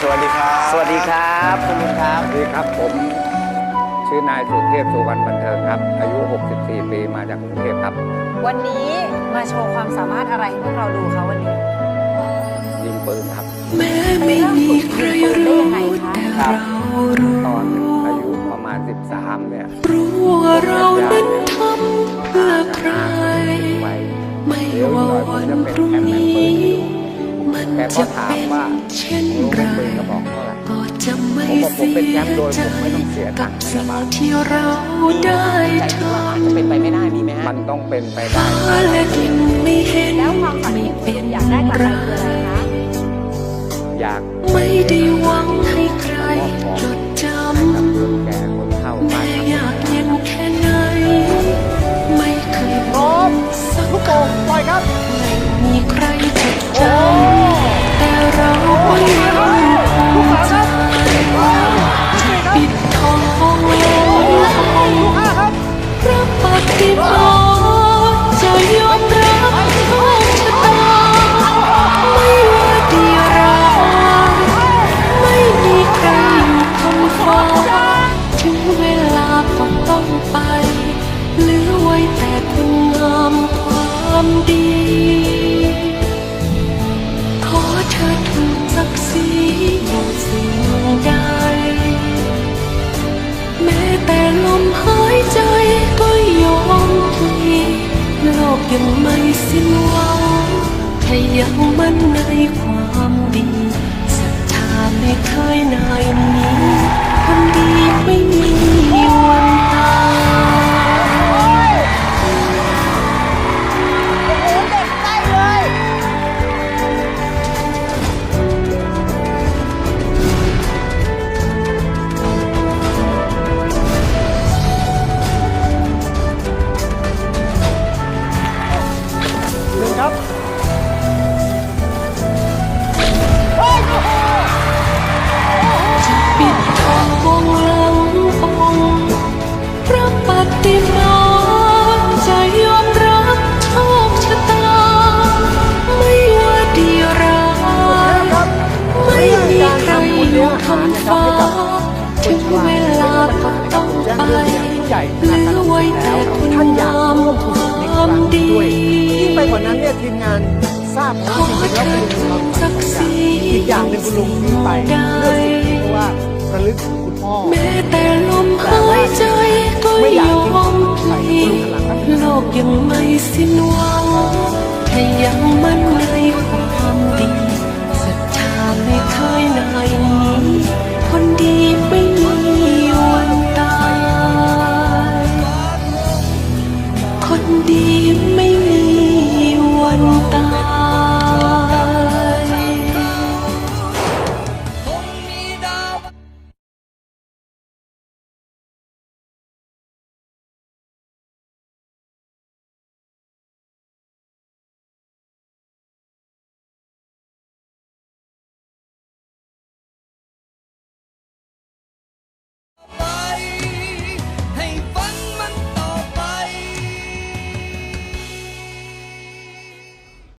สวัสดีครับ สวัสดีครับคุณลุงครับ สวัสดีครับผม ชื่อนายสุเทพสุวรรณบันเทิงครับ อายุ 64 ปีมาจากกรุงเทพครับ วันนี้มาโชว์ความสามารถอะไรให้พวกเราดูคะวันนี้ยิงปืนครับแม้ไม่มีใครรู้แต่ครับเรารู้ตอนอายุประมาณ 13 เนี่ยรู้ว่าเรานั้นทำเพื่อใครไว้ไม่เดี๋ยวว่าหน่อยผวัมนจะเป็นพรุ่งแคมป์แมนปืนี้นให้ดูมัน แต่พอถามว่าผมรู้ไรเป็นปืนกระบอกเท่าไหร่ก็จะไม่ผมบอกผมเป็นแชมป์โดยผมไม่ต้องเสียตังค์สิ่งบาที่เราได้ใจคิดว่าอาจทำจะเป็นไปไม่ได้มีไหมมันต้องเป็นไปได้แล้วความฝันที่คุณอยากได้กลับไรไปคืออะไรคะอยากไม่ได้ ดี ขอเธอถูกสักสีอยู่สิ่งใด แม้แต่ลมหายใจก็ยอมพลีโลกยังไม่สิ้นหวังถ้ายังมั่นในความ ปิดทองวงหลังองค์พระปฏิมาจะยอมรับโชคชะตา ไม่ว่าดีร้ายไม่มีใครอยู่คำฟ้า ถึงเวลาก็ต้องไปเหลือไว้แต่คุณงามความดียิ่งไปกว่านั้นเนี่ยทีมงานทราบขว่าอจริงๆแล้วเธคุณลุงเราทำสองอย่างอีถูกศักอย่างหนึ่งคุณลุงที่ไปเลือกสิ่ง ราะว่าระลึกถึงคุณพ่อแม้แต่ลมหายใจก็ยอมพลีโลกยังไม่สิ้นหวังถ้ายังมั่นใน